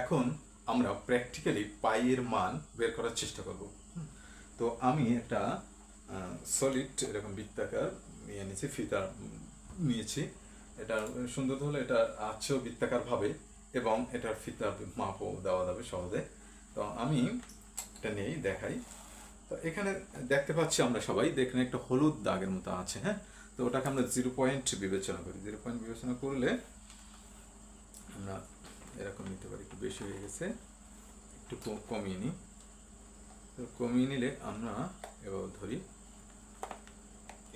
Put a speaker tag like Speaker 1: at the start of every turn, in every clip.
Speaker 1: এখন আমরা প্র্যাকটিক্যালি পাইয়ের মান বের করার চেষ্টা করব। তো আমি একটা সলিড এরকম বৃত্তাকার নিয়ে নিয়েছি, ফিতা নিয়েছি। এটা সুন্দর হলে এটা আছেও বৃত্তাকার ভাবে এবং এটার ফিতার মাপও দেওয়া যাবে সহজে। তো আমি এটা নিয়েই দেখাই। তো এখানে দেখতে পাচ্ছি আমরা সবাই এখানে একটা হলুদ দাগের মতো আছে হ্যাঁ? তো ওটাকে আমরা জিরো পয়েন্ট বিবেচনা করি। জিরো পয়েন্ট বিবেচনা করলে আমরা এরকম নিতে পারি, একটু বেশি হয়ে গেছে, একটু কমিয়ে নিই। তো কমিয়ে নিলে আমরা এবার ধরি,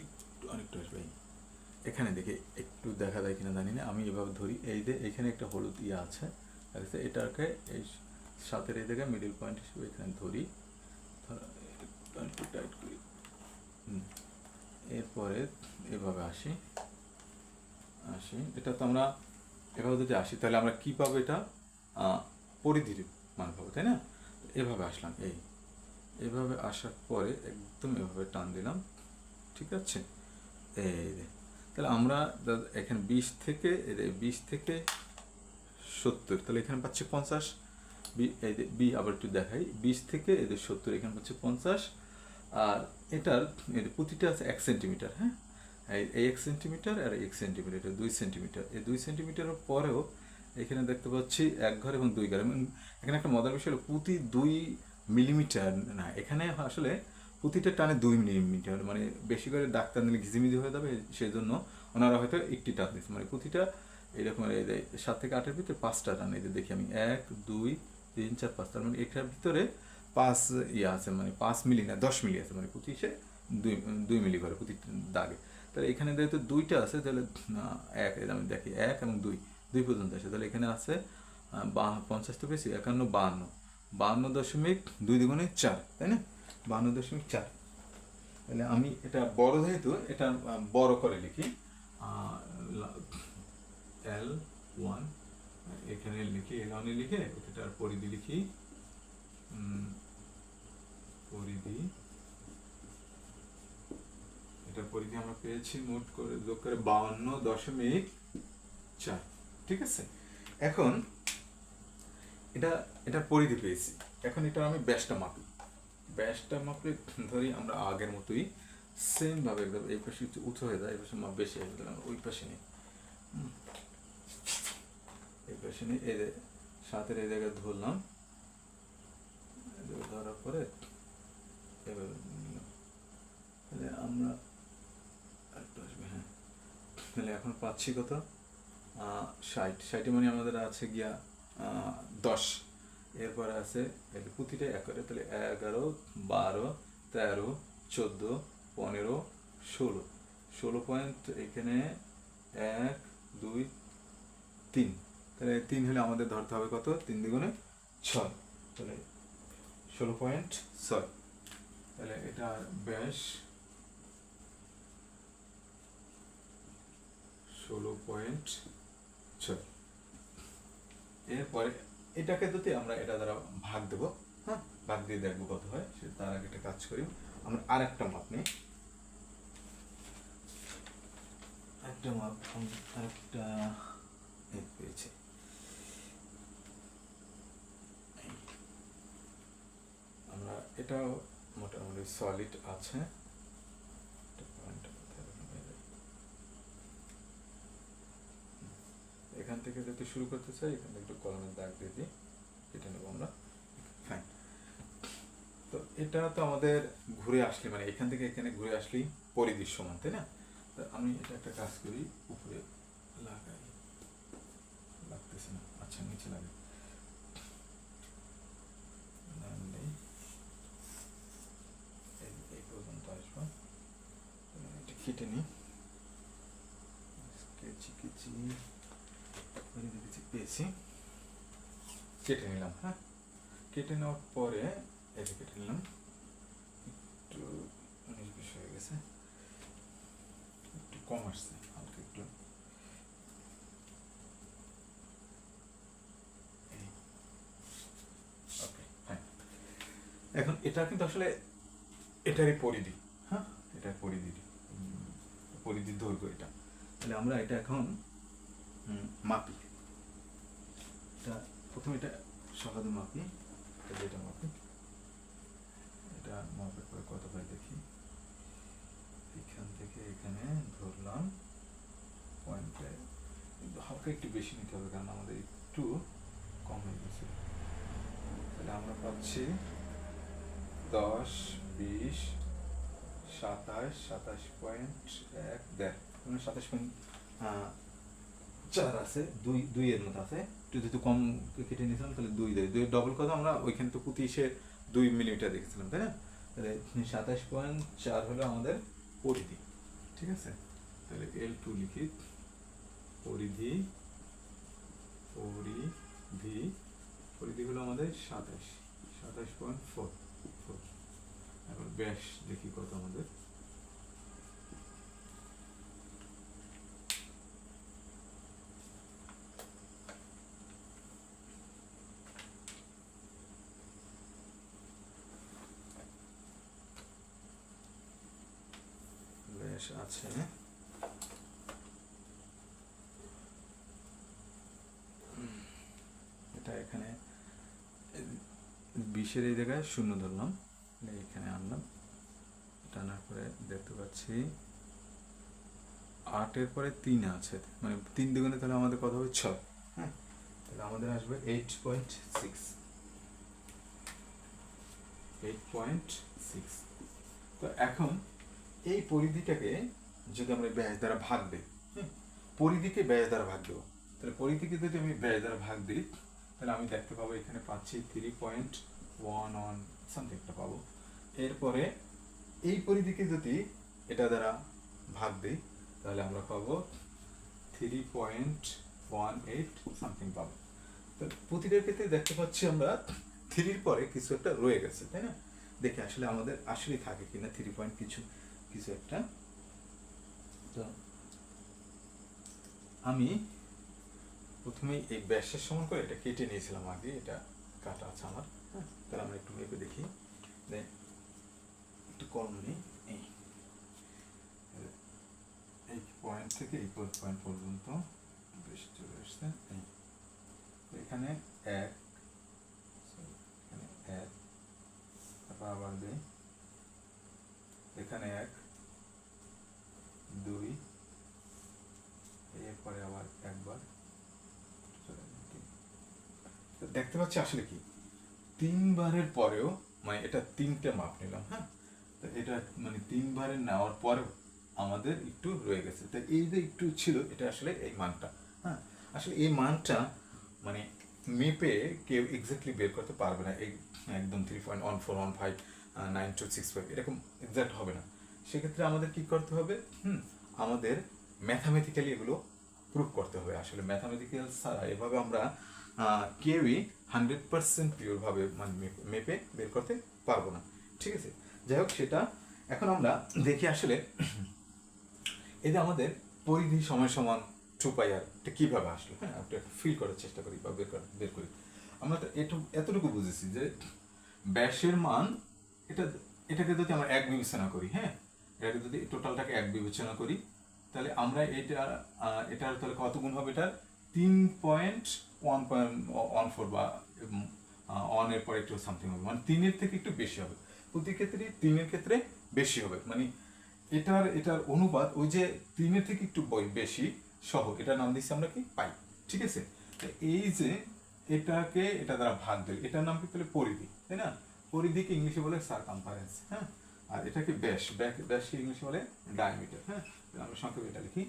Speaker 1: একটু অনেকটা আসবে। এখানে দেখি, একটু দেখা যায় কিনা জানি না, আমি এভাবে ধরি, এই যে এখানে একটা হলুদ ইয়ে আছে এটাকে এই সাথের এই জায়গায় মিডিল পয়েন্ট হিসেবে এখানে ধরি। টাইট করি। এরপরে এভাবে আসি আসি। এটা তো আমরা এভাবে যদি আসি, তাহলে আমরা কি পাবো এটা? পরিধির মান পাবো, তাই না? এভাবে আসলাম, এই। এভাবে আসার পরে একদম এভাবে টান দিলাম, ঠিক আছে? এই তাহলে আমরা এখানে বিশ থেকে বিশ থেকে সত্তর, তাহলে এখানে পাচ্ছি পঞ্চাশ, বি, এই বি আবার একটু দেখাই, বিশ থেকে এদের সত্তর, এখানে পাচ্ছি পঞ্চাশ, আর এটার প্রতিটা আছে এক সেন্টিমিটার হ্যাঁ? এই এক সেন্টিমিটার আর এক সেন্টিমিটার এটা দুই সেন্টিমিটার এই দুই সেন্টিমিটারের পরেও এখানে দেখতে পাচ্ছি এক ঘর এবং দুই ঘর। এখানে একটা মজার বিষয় হলো প্রতি দুই মিলিমিটার না, এখানে আসলে প্রতিটা টানে দুই মিলিমিটার মানে বেশি করে ডাক্তার নিলে ঘিজিমিজি হয়ে যাবে সেই জন্য ওনারা হয়তো একটি টান দিচ্ছে মানে প্রতিটা এরকম সাত থেকে আটের ভিতরে পাঁচটা টান, এই যে দেখি আমি, এক, দুই, তিন, চার, পাঁচ, তার মানে এটার ভিতরে পাঁচ ইয়ে আছে মানে পাঁচ মিলি না, দশ মিলি আছে মানে প্রতি সে দুই দুই মিলি করে প্রতি দাগে। তাহলে এখানে যেহেতু দুইটা আছে, তাহলে এক আমি দেখি, এক এবং দুই দুই পর্যন্ত আছে। তাহলে এখানে আছে বা- পঞ্চাশ তো একান্ন, বাহান্ন। বাহান্ন দশমিক দুই দ্বিগুণে চার, তাই না? বাহান্ন দশমিক চার। তাহলে আমি এটা বড় যেহেতু, এটা বড় করে লিখি এল ওয়ান, এখানে লিখি, এল ওয়ানে লিখে, এটার পরিধি লিখি পরিধি এটা পরিধি আমরা পেয়েছি মোট করে বাউন্ন দশমিক চার। ঠিক আছে? এখন এটা পরিধি পেয়েছি। এখন এটা আমি ব্যাসটা মাপি। ব্যাসটা মাপলে ধরি আমরা আগের মতোই সেম ভাবে একদম এই পাশে একটু উঁচু হয়ে যায়, এই পাশে মাপ বেশি ওই পাশে এই পাশে এই সাতের এই জায়গায় ধরলাম। ধরার পরে এভাবে আমরা তাহলে এখন পাচ্ছি কত? ষাট। ষাটে মানে আমাদের আছে গিয়া দশ। এরপরে আছে যে প্রতিটা এক করে তাহলে এগারো, বারো, তেরো, চোদ্দ, পনেরো, ষোলো। ষোলো পয়েন্ট এখানে এক, দুই, তিন। তাহলে তিন হলে আমাদের ধরতে হবে কত? তিন দ্বিগুণে ছয়। তাহলে ষোলো পয়েন্ট ছয়। তাহলে এটা ব্যাস ষোলো পয়েন্ট ছয়। এরপরে এটাকে আমরা এটা দ্বারা ভাগ হ্যাঁ ভাগ দিয়ে দেখব কত হয় তার আগে কাজ করি। আমরা আর একটা মাপ নিই। একটা মাপ পেয়েছি। আমরা এটাও মোটামুটি সলিড আছে এটা point টা কোথায় রাখলাম? এই যে। হুম। এখান থেকে যদি শুরু করতে চাই এখানে একটু কলমের দাগ দিয়ে দিই। কেটে নেব আমরা। ফাইন তো এটা তো আমাদের ঘুরে আসলে মানে এখান থেকে এখানে ঘুরে আসলেই পরিধির সমান তাই না? তো আমি এটা একটা কাজ করি উপরে লাগাই। লাগতেছে না। আচ্ছা নিচে এই পর্যন্ত আসব। এটা কেটে নিই। কেচি কেচি। পেয়েছি কেটে নিলাম হ্যাঁ কেটে নেওয়ার পরে যে কেটে নিলাম একটু উনিশ বিশ হয়ে গেছে একটু কম আসছে হালকা একটু. এখন এটা কিন্তু আসলে এটারই পরিধি হ্যাঁ এটার পরিধি উম, পরিধির দৈর্ঘ্য এটা তাহলে আমরা এটা এখন মাপি। এটা প্রথমে এটা সহজে মাপি, এটা মাপি, এটা মাপের পরে কত পাই দেখি? এখান থেকে এখানে ধরলাম পয়েন্টে কিন্তু হালকা একটু বেশি নিতে হবে, কারণ আমাদের একটু কম হয়ে গেছে। তাহলে আমরা পাচ্ছি দশ, বিশ, সাতাশ সাতাশ পয়েন্ট এক মানে সাতাশ পয়েন্ট চার আছে, দুই, দুইয়ের মতো আছে। একটু কম কেটে নিয়েছিলাম, তাহলে দুই দেয়। দুই ডবল কথা আমরা ওইখানে তো পঁচিশে দুই মিলিমিটার দেখেছিলাম, তাই না? তাহলে সাতাশ পয়েন্ট চার হলো আমাদের পরিধি, ঠিক আছে? তাহলে এল টু লিখি, পরিধি পরিধি পরিধি হলো আমাদের সাতাশ সাতাশ পয়েন্ট ফোর ফোর এখন ব্যাস দেখি কত আমাদের ব্যাস আছে এটা এখানে, বিশের এই জায়গায় শূন্য ধরলাম। এখানে আনলাম। টানার পরে দেখতে পাচ্ছি, আটের পরে তিন আছে। মানে তিন দুগুণে তাহলে আমাদের কত হবে? ছয় হ্যাঁ? তাহলে আমাদের আসবে eight point six eight point six তো এখন এই পরিধিটাকে যদি আমরা ব্যাস দ্বারা ভাগ দিই পরিধিকে ব্যাস দ্বারা ভাগ দেবো। তাহলে পরিধিকে যদি আমি ব্যাস দ্বারা ভাগ দিই, তাহলে আমি দেখতে পাবো এখানে পাচ্ছি three point one one something একটা পাবো। এরপরে এই পরিধিকে যদি এটা দ্বারা ভাগ দিই, তাহলে আমরা পাবো three point one eight something পাবো। তো প্রতিটার ক্ষেত্রে দেখতে পাচ্ছি আমরা থ্রির পরে কিছু একটা রয়ে গেছে, তাই না? দেখে আসলে আমাদের আসলে থাকে কিনা থ্রি পয়েন্ট কিছু। কিছু একটা। তো, আমি প্রথমে এই ব্যাসের সমান করে এটা কেটে নিয়েছিলাম আগে, এটা কাটা আছে আমার। তাহলে আমরা একটু মেপে দেখি। একটু কম নেই, এই। পয়েন্ট থেকে এই পয়েন্ট পর্যন্ত বেশ চলে আসছে, এই। এখানে এক এক, তারপর আবার দেই এখানে এক দুই এরপরে আবার একবার চলে গেল, তিন। তো দেখতে পাচ্ছি আসলে কি? তিনবারের পরেও মানে এটা তিনটে মাপ নিলাম হ্যাঁ? তো এটা মানে তিনবারের নেওয়ার পরেও আমাদের একটু রয়ে গেছে। তো এই যে একটু ছিল, এটা আসলে এই মানটা হ্যাঁ? আসলে এই মানটা মানে মেপে কেউ এক্স্যাক্টলি বের করতে পারবে না। এই একদম three point one four one five nine two six five এরকম এক্সাক্ট হবে না। সেক্ষেত্রে আমাদের কি করতে হবে? হুম, আমাদের ম্যাথামেটিক্যালি এগুলো প্রুভ করতে হবে। আসলে ম্যাথামেটিক্যাল ছাড়া এভাবে আমরা কেউই হান্ড্রেড পার্সেন্ট পিওরভাবে মানে মেপে- বের করতে পারব না। ঠিক আছে? যাই হোক, সেটা এখন আমরা দেখি আসলে যে আমাদের পরিধি সময় সমান টু পাই আর এটা কীভাবে আসলো? হ্যাঁ একটা ফিল করার চেষ্টা করি বা বের বের করি। আমরা তো এটু, এতটুকু বুঝেছি যে ব্যাসের মান এটা, এটাকে যদি আমরা এক বিবেচনা করি হ্যাঁ? এটাকে যদি টোটালটাকে এক বিবেচনা করি, তাহলে আমরা এটা এটার তাহলে কত গুণ হবে এটার? তিন point one point one four বা ওয়ানের পরে একটু সামথিং হবে। মানে তিনের থেকে একটু বেশি হবে। প্রতি ক্ষেত্রে তিনের ক্ষেত্রে বেশি হবে। মানে এটার এটার অনুপাত ওই যে তিনের থেকে একটু বেশি সহ, এটার নাম দিচ্ছি আমরা কি? পাই। ঠিক আছে? এই যে এটাকে, এটা দ্বারা ভাগ দিল। এটার নাম কি? তাহলে পরিধি, তাই না? পরিধিকে ইংলিশে বলে সারকামফারেন্স হ্যাঁ? আর এটাকে ব্যাস ব্যাক ব্যাসকে ইংলিশে বলে ডায়ামিটার হ্যাঁ? আমরা সংক্ষেপে এটা লিখি।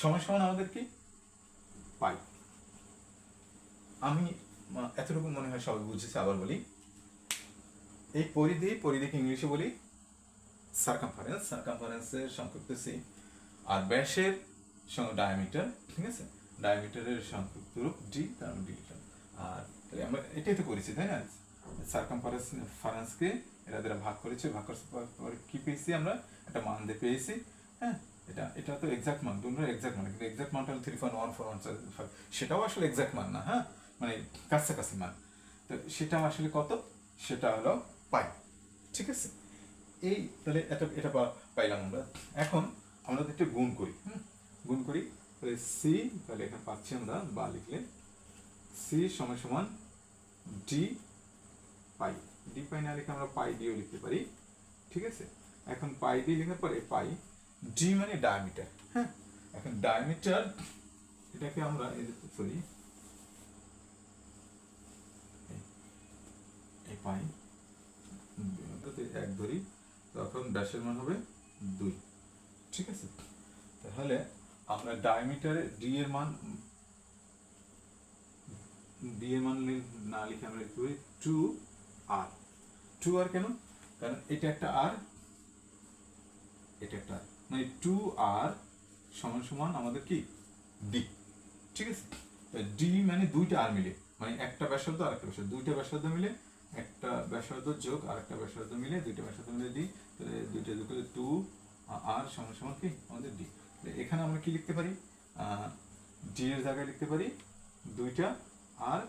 Speaker 1: সমান সমান আমাদের কি? পাই। আমি এতটুকু মনে হয় সবাই বুঝেছে, আবার বলি। এই পরিধি, পরিধিকে ইংলিশে বলি সার্কামফারেন্স সার্কামফারেন্সের সংক্ষিপ্ত সি আর ব্যাসের সঙ্গে ডায়ামিটার ঠিক আছে? ডায়ামিটারের সংক্ষিপ্ত রূপ ডি তার ডি আর তাহলে আমরা এটাই তো করেছি, তাই না? সার্কামফারেন্স ফারেন্সকে এরা দ্বারা ভাগ করেছে, ভাগ করার পরে কি পেয়েছি আমরা? একটা মান দিয়ে পেয়েছি হ্যাঁ? এটা এটা তো এক্সাক্ট মান দুটো এক্সাক্ট মান, কিন্তু এক্সাক্ট মানটা three point one four one five সেটাও আসলে এক্সাক্ট মান না হ্যাঁ? মানে কাছাকাছি মান। তো সেটা আসলে কত? সেটা হলো পাই, ঠিক আছে? এই, তাহলে এটা এটা পাইলাম আমরা। এখন আমরা যদি একটু গুণ করি, হুম? গুণ করি, তাহলে সি তাহলে এখানে পাচ্ছি আমরা, বা লিখলে সি সমান সমান ডি পাই। ডি পাই না লিখে আমরা পাই ডিও লিখতে পারি, ঠিক আছে? এখন পাই ডি লেখার পরে পাই ডি মানে ডায়ামিটার হ্যাঁ? এখন ডায়ামিটার এটাকে আমরা সরি পাই এক ধরি, তখন ব্যাসের মান হবে দুই, ঠিক আছে? তাহলে আমরা ডায়ামিটারে ডি এর মান ডি এর মান না লিখে আমরা লিখতে পারি টু আর টু আর কেন? কারণ এটা একটা আর এটা একটা আর মানে টু আর সমান সমান আমাদের কি? ডি ঠিক আছে? ডি মানে দুইটা আর মিলে। মানে একটা ব্যাসার্ধ আর একটা ব্যাসার্ধ। দুইটা ব্যাসার্ধ মিলে, একটা ব্যাসার্ধ যোগ আর একটা ব্যাসার্ধ মিলে, দুইটা ব্যাসার্ধ মিলে ডি তাহলে দুইটা যোগ করলে টু আর সমান সমান কি? আমাদের ডি এখানে আমরা কি লিখতে পারি? ডি এর জায়গায় লিখতে পারি দুইটা আর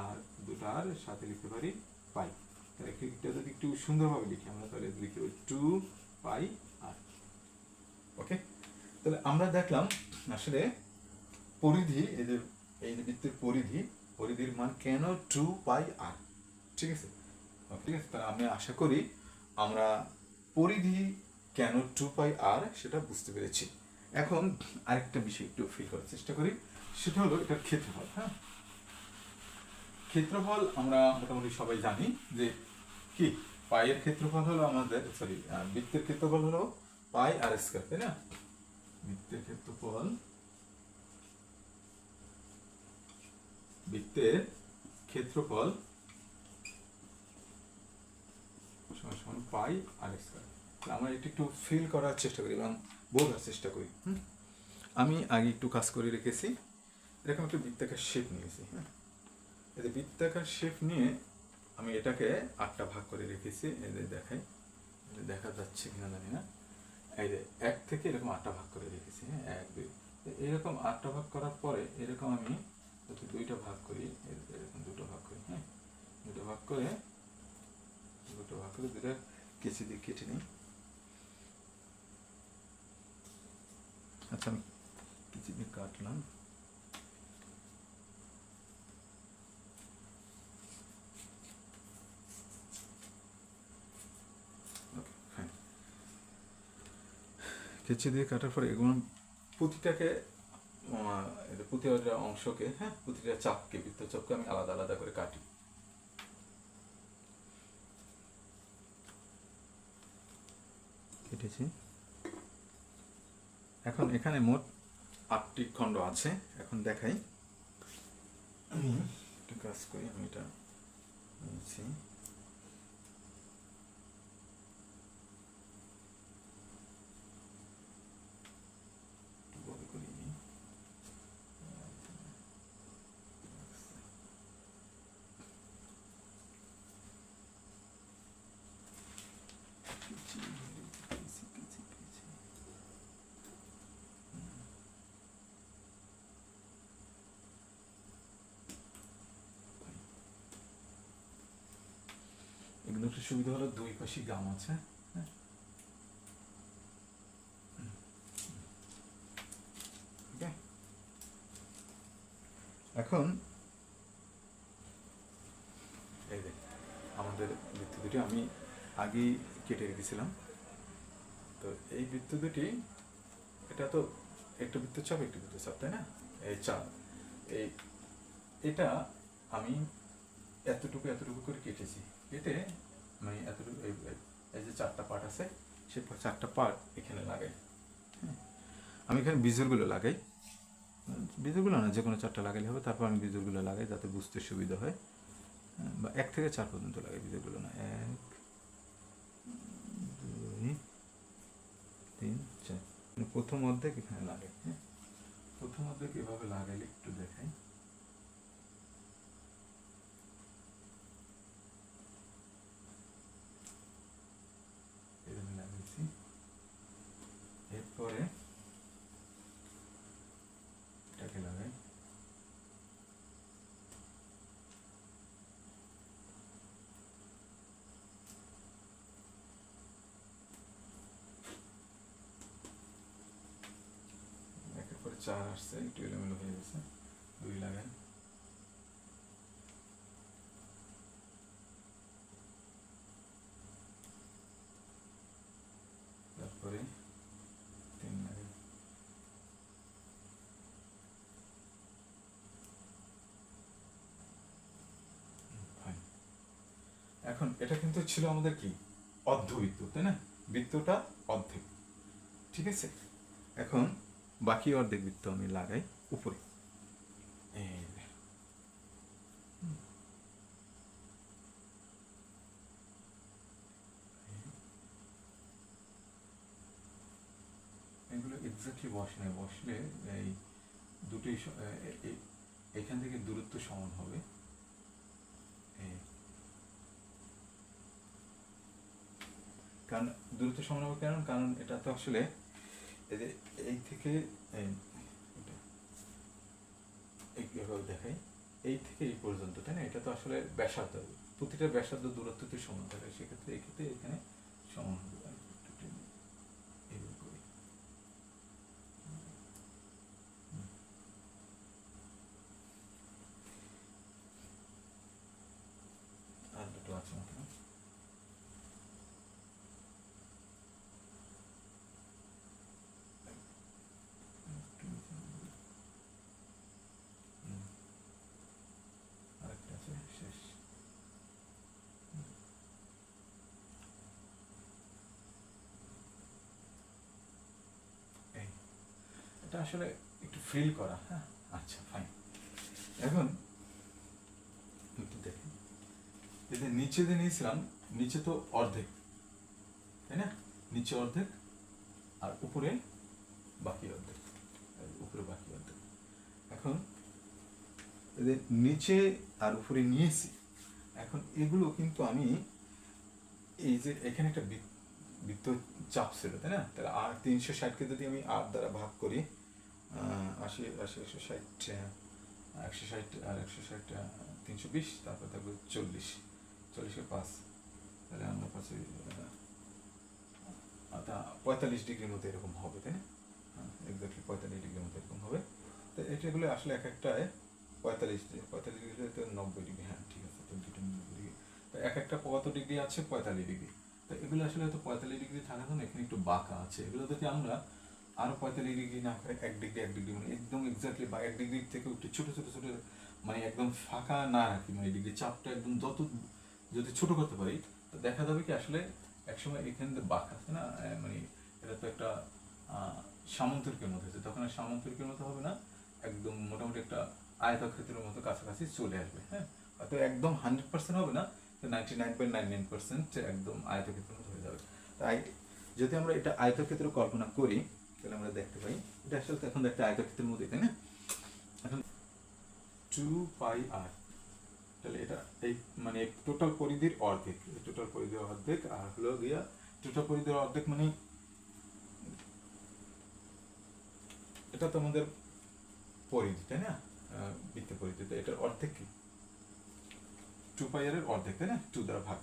Speaker 1: আর দুটো আর সাথে লিখতে পারি পাই। তাহলে একটু সুন্দরভাবে লিখি আমরা, তাহলে লিখতে টু পাই ওকে তাহলে আমরা দেখলাম আসলে পরিধি, এই যে এই যে বৃত্তের পরিধি, পরিধির মান কেন টু পাই আর ঠিক আছে? ঠিক আছে? তাহলে আমি আশা করি আমরা পরিধি কেন টু পাই আর সেটা বুঝতে পেরেছি। এখন আরেকটা বিষয় একটু ফিল করার চেষ্টা করি। সেটা হলো এটার ক্ষেত্রফল হ্যাঁ? ক্ষেত্রফল আমরা মোটামুটি সবাই জানি যে কি? পায়ের ক্ষেত্রফল হলো আমাদের সরি বৃত্তের ক্ষেত্রফল হলো পাই আর স্কয়ার তাই না বৃত্তের ক্ষেত্রফল বৃত্তের ক্ষেত্রফল সমান পাই আর স্কয়ার আমরা এটা একটু ফিল করার চেষ্টা করি এবং বোঝার চেষ্টা করি হুম? আমি আগে একটু কাজ করে রেখেছি। এরকম একটা বৃত্তাকার শেপ নিয়েছি হ্যাঁ যে বৃত্তাকার শেপ নিয়ে আমি এটাকে আটটা ভাগ করে রেখেছি। এদের দেখাই। দেখা যাচ্ছে কিনা জানি না। এই যে এক থেকে এরকম আটটা ভাগ করে রেখেছি হ্যাঁ এক, দুই। এরকম আটটা ভাগ করার পরে এরকম আমি দুইটা ভাগ করি এরকম দুটো ভাগ করি হ্যাঁ দুটো ভাগ করে, দুটো ভাগ করে দুটা কেচি দিয়ে কেটে নিই। আচ্ছা আমি কেচি দিয়ে কাটলাম ওকে ফাইন কেচি দিয়ে কাটার পরে এগুলো প্রতিটাকে আহ, প্রতিটা অংশকে হ্যাঁ প্রতিটা চাপকে বৃত্তচাপকে আমি আলাদা আলাদা করে কাটি। কেটেছি। এখন এখানে মোট আটটি খণ্ড আছে। এখন দেখাই। আমি একটু কাজ করি আমি এটা নিয়েছি একটু বড় করে নিই এগুলো একটু সুবিধা হলো দুই পাশে গাম আছে হ্যাঁ? এখন এই আমাদের বৃত্ত দুটি আমি আগেই কেটে রেখেছিলাম। তো এই বৃত্ত দুটি এটা তো একটা বৃত্তচাপ একটা বৃত্তচাপ তাই না? এই চাপ। এই, এটা আমি এতটুকু এতটুকু করে কেটেছি। কেটে মানে এতটুকু এই যে চারটা পার্ট আছে সে চারটা পার্ট এখানে লাগাই। হ্যাঁ। আমি এখানে বিজলগুলো লাগাই। বিজলগুলো না যে কোনো চারটা লাগাইলে হবে তারপর আমি বিজলগুলো লাগাই যাতে বুঝতে সুবিধা হয়। হ্যাঁ, বা এক থেকে চার পর্যন্ত লাগাই বিজলগুলো না এক দুই তিন চার। প্রথম অর্ধেক এখানে লাগাই হ্যাঁ। প্রথম অর্ধেক এভাবে লাগাইলে একটু দেখাই। চার আসছে একটু এলোমেলো হয়ে গেছে, দুই লাগান তারপরে এখন এটা কিন্তু ছিল আমাদের কি? অর্ধবৃত্ত তাই না? বৃত্তটা অর্ধেক। ঠিক আছে? এখন বাকি অর্ধেক বৃত্ত আমি লাগাই উপরে। এগুলো এক্স্যাক্টলি বসে না বসলে এই দুটোই এখান থেকে দূরত্ব সমান হবে। কারণ দূরত্ব সমান হবে কারণ কারণ এটা তো আসলে এই থেকে এই এটা, এই এভাবে দেখাই। এই থেকে এই পর্যন্ত তাই না? এটা তো আসলে ব্যাসার্ধ। প্রতিটা ব্যাসার্ধ দূরত্ব তো সমান থাকে। সেক্ষেত্রে এক্ষেত্রে এখানে সমান হবে আর একটু টেনে এইভাবে করি। হুম। আর দুটো আছে মাত্র একটু নিচে নামাবো। হুম। আরেকটা আছে শেষ হুম। এই এটা আসলে একটু ফিল করা হ্যাঁ? আচ্ছা ফাইন এখন একটু দেখেন এই নিচে যে নিয়েছিলাম, নিচে তো অর্ধেক, তাই না? নিচে অর্ধেক আর উপরে বাকি অর্ধেক উপরে বাকি অর্ধেক। এখন এদের নিচে আর উপরে নিয়েছি, এখন এগুলো কিন্তু আমি এই যে এখানে একটা বৃত্ত চাপ ছিল, তাই না? তাহলে আর তিনশো ষাটকে যদি আমি আট দ্বারা ভাগ করি আশি আশি, একশো ষাট একশো ষাট, আর একশো ষাট তিনশো বিশ, তারপর থাকবে চল্লিশ, চল্লিশে পাঁচ তাহলে আমরা পাচ্ছি পঁয়তাল্লিশ ডিগ্রির মতো এরকম হবে, তাই না? এক্স্যাক্টলি পঁয়তাল্লিশ ডিগ্রির মতো এরকম হবে। তো এটাগুলো আসলে এক একটায় পঁয়তাল্লিশ ডিগ্রি পঁয়তাল্লিশ ডিগ্রি তো নব্বই ডিগ্রি হ্যাঁ ঠিক আছে তো দুটো নব্বই ডিগ্রি। তো এক একটা কত ডিগ্রি আছে? পঁয়তাল্লিশ ডিগ্রি। তো এগুলো আসলে হয়তো পঁয়তাল্লিশ ডিগ্রি থাকার জন্য এখানে একটু বাঁকা আছে। এগুলো যদি আমরা আরও পঁয়তাল্লিশ ডিগ্রি না করে এক ডিগ্রি এক ডিগ্রি মানে একদম এক্স্যাক্টলি বা এক ডিগ্রি থেকে একটু ছোট ছোট ছোট মানে একদম ফাঁকা না রাখি মানে ডিগ্রি চাপটা একদম যত, যদি ছোট করতে পারি, তো দেখা যাবে কি আসলে একসময় এখানে যে বাঁক আছে না মানে এটা তো একটা সামন্তরিকের মতো আছে। তখন আর সামন্তরিকের মতো হবে না, একদম মোটামুটি একটা আয়তক্ষেত্রের মতো কাছাকাছি চলে আসবে হ্যাঁ? হয়তো একদম হান্ড্রেড পার্সেন্ট হবে না ninety nine point nine nine percent একদম আয়তক্ষেত্রের মতো হয়ে যাবে। তাই যদি আমরা এটা আয়তক্ষেত্র কল্পনা করি তাহলে আমরা দেখতে পাই। এটা আসলে তো এখন একটা আয়তক্ষেত্রের মধ্যে তাই না? এখন টু পাই আর তাহলে এটা এই মানে টোটাল পরিধির অর্ধেক টোটাল পরিধির অর্ধেক আর হলো গিয়া টোটাল পরিধির অর্ধেক মানে এটা তো আমাদের পরিধি তাই না? আহ, বৃত্ত পরিধি তো এটার অর্ধেক কি? টু পাইয়ার অর্ধেক তাই না? টু দ্বারা ভাগ।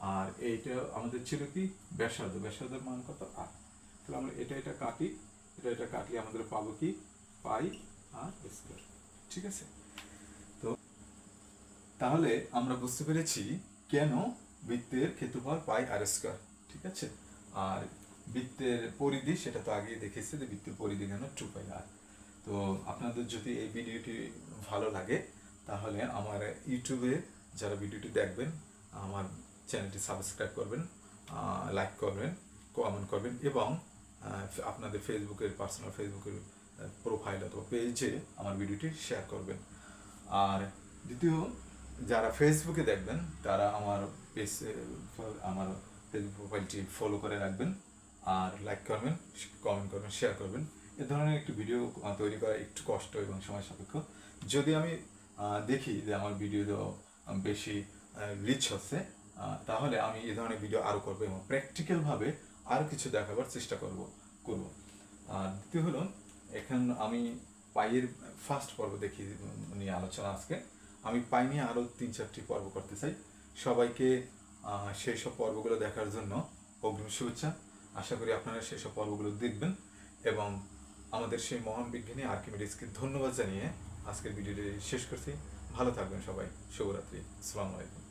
Speaker 1: আর এইটা আমাদের ছিল কি? ব্যাসার্ধ। ব্যাসার্ধের মান কত? আর তাহলে আমরা এটা এটা কাটি, এটা এটা কাটলে আমাদের পাবো কি? পাই আর স্কোয়ার ঠিক আছে? তো তাহলে আমরা বুঝতে পেরেছি কেন বৃত্তের ক্ষেত্রফল পাই আর স্কোয়ার ঠিক আছে? আর বৃত্তের পরিধি, সেটা তো দেখেছি যে বৃত্তের পরিধি কেন টু পাই আর তো আপনাদের যদি এই ভিডিওটি ভালো লাগে, তাহলে আমার ইউটিউবে যারা ভিডিওটি দেখবেন, আমার চ্যানেলটি সাবস্ক্রাইব করবেন লাইক করবেন কমেন্ট করবেন এবং আপনাদের ফেসবুকের পার্সোনাল ফেসবুকের প্রোফাইল অথবা পেজে আমার ভিডিওটি শেয়ার করবেন। আর দ্বিতীয়, যারা ফেসবুকে দেখবেন, তারা আমার পেজ আমার ফেসবুক প্রোফাইলটি ফলো করে রাখবেন আর লাইক করবেন কমেন্ট করবেন শেয়ার করবেন। এ ধরনের একটি ভিডিও তৈরি করা একটু কষ্ট এবং সময় সাপেক্ষ। যদি আমি দেখি যে আমার ভিডিও বেশি রিচ হচ্ছে তাহলে আমি এ ধরনের ভিডিও আরও করব এবং প্র্যাকটিক্যালভাবে আরও কিছু দেখাবার চেষ্টা করব করব। আর দ্বিতীয় হলো, এখন আমি পাইয়ের ফার্স্ট পর্ব দেখি, নিয়ে আলোচনা আজকে। আমি পাই নিয়ে আরও তিন চারটি পর্ব করতে চাই। সবাইকে সেই সব পর্বগুলো দেখার জন্য অগ্রিম শুভেচ্ছা। আশা করি আপনারা সেই সব পর্বগুলো দেখবেন। এবং আমাদের সেই মহান বিজ্ঞানী আর্কিমিডিসকে ধন্যবাদ জানিয়ে আজকের ভিডিওটি শেষ করছি। ভালো থাকবেন সবাই। শুভরাত্রি। আসসালামু আলাইকুম।